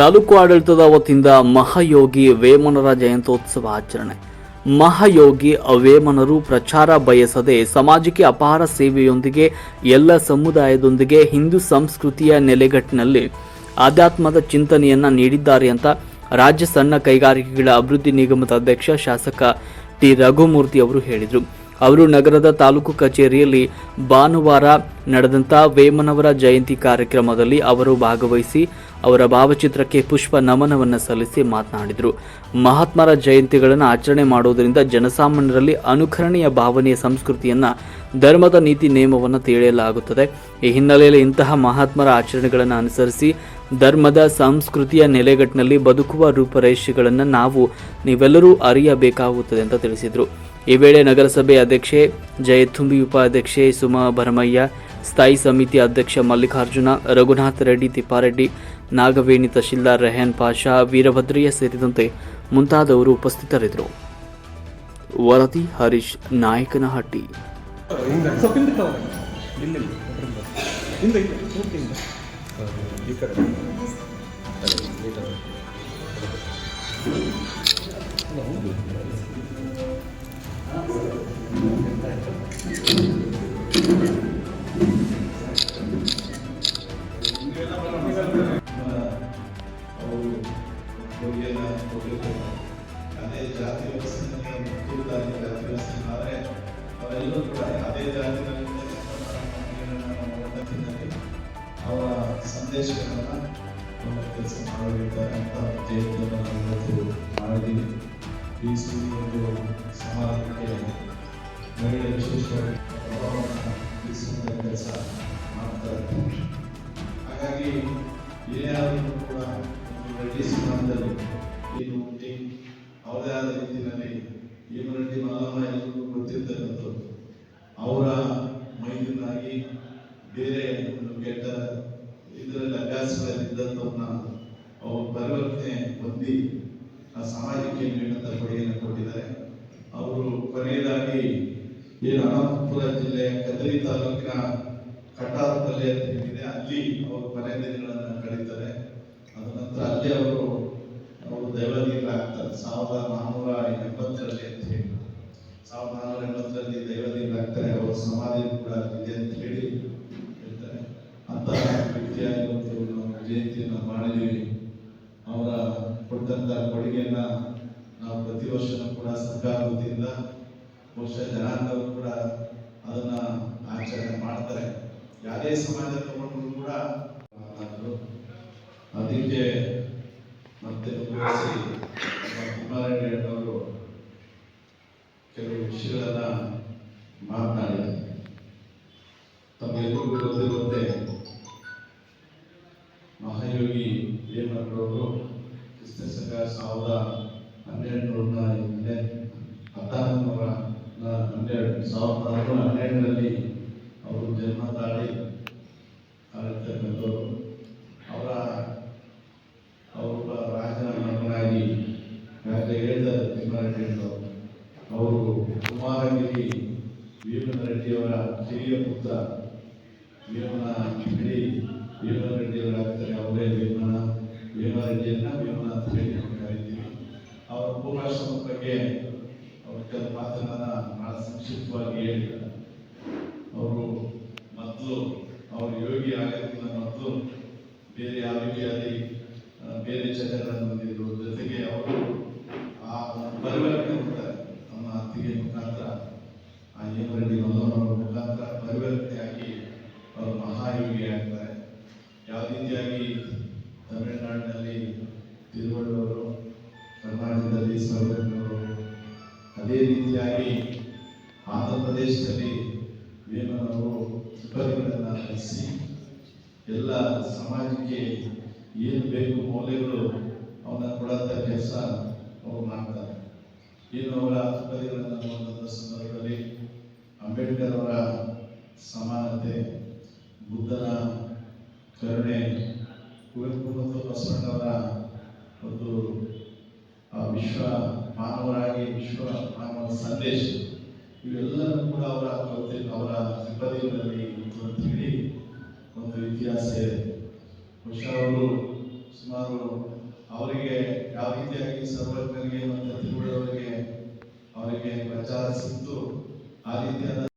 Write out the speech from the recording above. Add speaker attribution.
Speaker 1: ತಾಲೂಕು ಆಡಳಿತದ ವತಿಯಿಂದ ಮಹಾಯೋಗಿ ವೇಮನರ ಜಯಂತೋತ್ಸವ ಆಚರಣೆ. ಮಹಾಯೋಗಿ ಅವೇಮನರು ಪ್ರಚಾರ ಬಯಸದೆ ಸಮಾಜಕ್ಕೆ ಅಪಾರ ಸೇವೆಯೊಂದಿಗೆ ಎಲ್ಲ ಸಮುದಾಯದೊಂದಿಗೆ ಹಿಂದೂ ಸಂಸ್ಕೃತಿಯ ನೆಲೆಗಟ್ಟಿನಲ್ಲಿ ಆಧ್ಯಾತ್ಮದ ಚಿಂತನೆಯನ್ನ ನೀಡಿದ್ದಾರೆ ಅಂತ ರಾಜ್ಯ ಸಣ್ಣ ಕೈಗಾರಿಕೆಗಳ ಅಭಿವೃದ್ಧಿ ನಿಗಮದ ಅಧ್ಯಕ್ಷ ಶಾಸಕ ಟಿ ರಘುಮೂರ್ತಿ ಅವರು ಹೇಳಿದರು. ಅವರು ನಗರದ ತಾಲೂಕು ಕಚೇರಿಯಲ್ಲಿ ಭಾನುವಾರ ನಡೆದಂಥ ವೇಮನವರ ಜಯಂತಿ ಕಾರ್ಯಕ್ರಮದಲ್ಲಿ ಅವರು ಭಾಗವಹಿಸಿ ಅವರ ಭಾವಚಿತ್ರಕ್ಕೆ ಪುಷ್ಪ ನಮನವನ್ನು ಸಲ್ಲಿಸಿ ಮಾತನಾಡಿದರು. ಮಹಾತ್ಮರ ಜಯಂತಿಗಳನ್ನು ಆಚರಣೆ ಮಾಡುವುದರಿಂದ ಜನಸಾಮಾನ್ಯರಲ್ಲಿ ಅನುಕರಣೀಯ ಭಾವನೆಯ ಸಂಸ್ಕೃತಿಯನ್ನು, ಧರ್ಮದ ನೀತಿ ನಿಯಮವನ್ನು ತಿಳಿಯಲಾಗುತ್ತದೆ. ಈ ಹಿನ್ನೆಲೆಯಲ್ಲಿ ಇಂತಹ ಮಹಾತ್ಮರ ಆಚರಣೆಗಳನ್ನು ಅನುಸರಿಸಿ ಧರ್ಮದ ಸಂಸ್ಕೃತಿಯ ನೆಲೆಗಟ್ಟಿನಲ್ಲಿ ಬದುಕುವ ರೂಪರೇಷೆಗಳನ್ನು ನಾವು ನೀವೆಲ್ಲರೂ ಅರಿಯಬೇಕಾಗುತ್ತದೆ ಅಂತ ತಿಳಿಸಿದರು. ಈ ವೇಳೆ ನಗರಸಭೆ ಅಧ್ಯಕ್ಷೆ ಜಯತುಂಬಿ ಉಪಾಧ್ಯಕ್ಷೆ ಸುಮಾ ಭರಮಯ್ಯ, ಸ್ಥಾಯಿ ಸಮಿತಿ ಅಧ್ಯಕ್ಷ ಮಲ್ಲಿಕಾರ್ಜುನ, ರಘುನಾಥ ರೆಡ್ಡಿ ತಿಪ್ಪಾರೆಡ್ಡಿ ನಾಗವೇಣಿ ತಹಶೀಲ್ದಾರ್ ರೆಹನ್ ಪಾಷಾ ವೀರಭದ್ರಯ್ಯ ಸೇರಿದಂತೆ ಮುಂತಾದವರು ಉಪಸ್ಥಿತರಿದ್ದರು. ವರದಿ ಹರೀಶ್ ನಾಯಕನಹಟ್ಟಿ.
Speaker 2: Thank ಹಿಂದಕ್ಕೆ
Speaker 3: ಸಂದೇಶಗಳನ್ನು ನಮ್ಮ ಕೆಲಸ ಮಾಡಲಿದ್ದಾರೆ ಅಂತ ಈ ಒಂದು ಸಮಾಜಕ್ಕೆ ಮಹಿಳೆ ವಿಶೇಷವಾಗಿ ತಿಳಿಸುವಂಥ ಕೆಲಸ ಮಾಡ್ತಾರೆ ಹಾಗಾಗಿ ಏನಾದರೂ ಕೂಡ ರೆಡ್ಡಿ ಸಮಾಜದಲ್ಲಿ ಏನು ಅವರದೇ ಆದ ರೀತಿಯಲ್ಲಿ ಏನು ರೆಡ್ಡಿ ಮಲ್ಲಮ್ಮ ಎಲ್ಲರಿಗೂ ಗೊತ್ತಿರ್ತಕ್ಕಂಥದ್ದು ಅವರ ಮೈದನಾಗಿ ಬೇರೆ ಒಂದು ಕೆಟ್ಟ ಇದರಲ್ಲಿ ಅಭ್ಯಾಸಗಳಲ್ಲಿ ಇದ್ದಂಥವನ್ನ ಅವರು ಪರಿವರ್ತನೆ ಹೊಂದಿ, ಆ ಸಮಾಜಕ್ಕೆ ನೀಡಿದಂಥ ಕೊಡುಗೆಯನ್ನು ಕೊಟ್ಟಿದ್ದಾರೆ. ಅವರು ಕೊನೆಯದಾಗಿ ಈ ರಾಮಪುರ ಜಿಲ್ಲೆ ಕದರಿ ತಾಲೂಕಿನ ಕಟ್ಟಾರಪಲ್ಲಿ ಅಂತ ಏನಿದೆ ಅಲ್ಲಿ ಅವರು ಕೊನೆ ದಿನಗಳನ್ನು ಕಳೀತಾರೆ. ಅದ ನಂತರ ಅಲ್ಲಿ ಅವರು ಅವರು ದೈವದೀಪರಾಗ್ತಾರೆ ಸಾವಿರದ ನಾನ್ನೂರ ಎಂಬತ್ತರಲ್ಲಿ ಅಂತ ಹೇಳಿ ಸಾವಿರದ ನಾನ್ನೂರ ಎಂಬತ್ತರಲ್ಲಿ ದೈವದೀಪರಾಗ್ತಾರೆ ಅವರ ಸಮಾಧಿ ಕೂಡ ಇದೆ ಅಂತ ಹೇಳಿ ಕೊಟ್ಟಂತ ಕೊಡುಗೆಯನ್ನ ನಾವು ಪ್ರತಿ ವರ್ಷನೂ ಕೂಡ ಸರ್ಕಾರ ವತಿಯಿಂದ ಬಹುಶಃ ಜನಾಂಗವರು ಕೂಡ ಅದನ್ನ ಆಚರಣೆ ಮಾಡ್ತಾರೆ. ಯಾವುದೇ ಸಮಾಜ ತಗೊಂಡ್ರು ಕೂಡ ಅದಕ್ಕೆ ಮತ್ತೆ ಅವರು ಕೆಲವು ವಿಷಯಗಳನ್ನ ಮಾತನಾಡಿದ್ದಾರೆ ತಮಗೆಲ್ಲರಿಗೂ ಗೊತ್ತಿರುವಂತೆ ಸಾವಿರದ ಹನ್ನೆರಡು ನೂರ ಹತ್ತಾರು ನೂರ ಹನ್ನೆರಡು, ಸಾವಿರದ ಆರುನೂರ ಹನ್ನೆರಡರಲ್ಲಿ ಅವರು ಜನ್ಮ ತಾಳಿ ಆಗಿರ್ತಕ್ಕಂಥವ್ರು ಅವರ ಅವರ ರಾಜನ ಮಗನಾಗಿ ಯಾಕೆ ಹೇಳಿದ್ದಾರೆ ತಿಮ್ಮಾರೆಡ್ಡಿ ಅವರು ಕುಮಾರಗಿರಿ ಭೀಮನ ರೆಡ್ಡಿಯವರ ಕಿರಿಯ ಪುತ್ರ ಭೀಮನ ಇಡೀ ಭೀಮನ ರೆಡ್ಡಿಯವರಾಗ್ತಾರೆ ಅವರೇ ಭೀಮನ ಭೀಮನ ರೆಡ್ಡಿಯನ್ನ ಭೀಮನ ಅಂತ ಹೇಳಿ ನಾವು ಕರಿತೀವಿ ಅವರ ಪೂರ್ವಾಶ್ರಮದ ಬಗ್ಗೆ ಅವ್ರ ಕೆಲವು ಮಾತನ್ನ ಬಹಳ ಸಂಕ್ಷಿಪ್ತವಾಗಿ ಹೇಳಿದ್ದಾರೆ. ಅವರು ಮೊದಲು ಅವರು ಯೋಗಿ ಆಗೋದಕ್ಕಿಂತ ಮೊದಲು ಬೇರೆ ಆರೋಗ್ಯಾದಿ ಬೇರೆ ಚಟಗಳನ್ನು ಹೊಂದಿದ್ರು ಜೊತೆಗೆ ಅವರು ಆ ಪರಿವರ್ತನೆ ಹೊಂದ್ತಾರೆ ನಮ್ಮ ಅತ್ತಿಗೆ ಮುಖಾಂತರ, ಆ ಹೇಮರೆಡ್ಡಿ ಮಲ್ಲಮ್ಮನವರ ಮುಖಾಂತರ ಪರಿವರ್ತನೆಯಾಗಿ ಅವರು ಮಹಾಯೋಗಿ ಆಗ್ತಾರೆ. ಯಾವ ರೀತಿಯಾಗಿ ತಮಿಳುನಾಡಿನಲ್ಲಿ ತಿರುವಳ್ಳವರು ಕರ್ನಾಟಕದಲ್ಲಿ ಸೌರಭ್ಯವರು ಅದೇ ರೀತಿಯಾಗಿ ಆಂಧ್ರ ಪ್ರದೇಶದಲ್ಲಿ ವೇಮನವರು ತ್ರಿಪದಿಗಳನ್ನು ನಡೆಸಿ ಎಲ್ಲ ಸಮಾಜಕ್ಕೆ ಏನು ಬೇಕು ಮೌಲ್ಯಗಳು ಅವನ್ನ ಕೊಡಂಥ ಕೆಲಸ ಅವರು ಮಾಡ್ತಾರೆ. ಏನು ಅವರ ನೋಡಿದಂಥ ಸಂದರ್ಭದಲ್ಲಿ ಅಂಬೇಡ್ಕರ್ ಅವರ ಸಮಾನತೆ, ಬುದ್ಧನ ಕರುಣೆ, ಕುವೆಂಪು ಮತ್ತು ಬಸವಣ್ಣವರ ಒಂದು ವಿಶ್ವ ಮಾನವರಾಗಿ, ವಿಶ್ವ ಮಾನವ ಸಂದೇಶ. ಇವೆಲ್ಲರೂ ಕೂಡ ಅವರ ಅವರ ಸಿಬ್ಬಂದಿಗಳಲ್ಲಿ ಅಂತ ಹೇಳಿ ಒಂದು ಇತಿಹಾಸ ಇದೆ. ಬಹುಶಃ ಅವರು ಸುಮಾರು ಅವರಿಗೆ ಯಾವ ರೀತಿಯಾಗಿ ಸರ್ವಜ್ಞರಿಗೆ ಮತ್ತು ತಿಳುವಳಿಯವರಿಗೆ ಅವರಿಗೆ ಪ್ರಚಾರ ಸಿಕ್ತು, ಆ ರೀತಿಯಾದ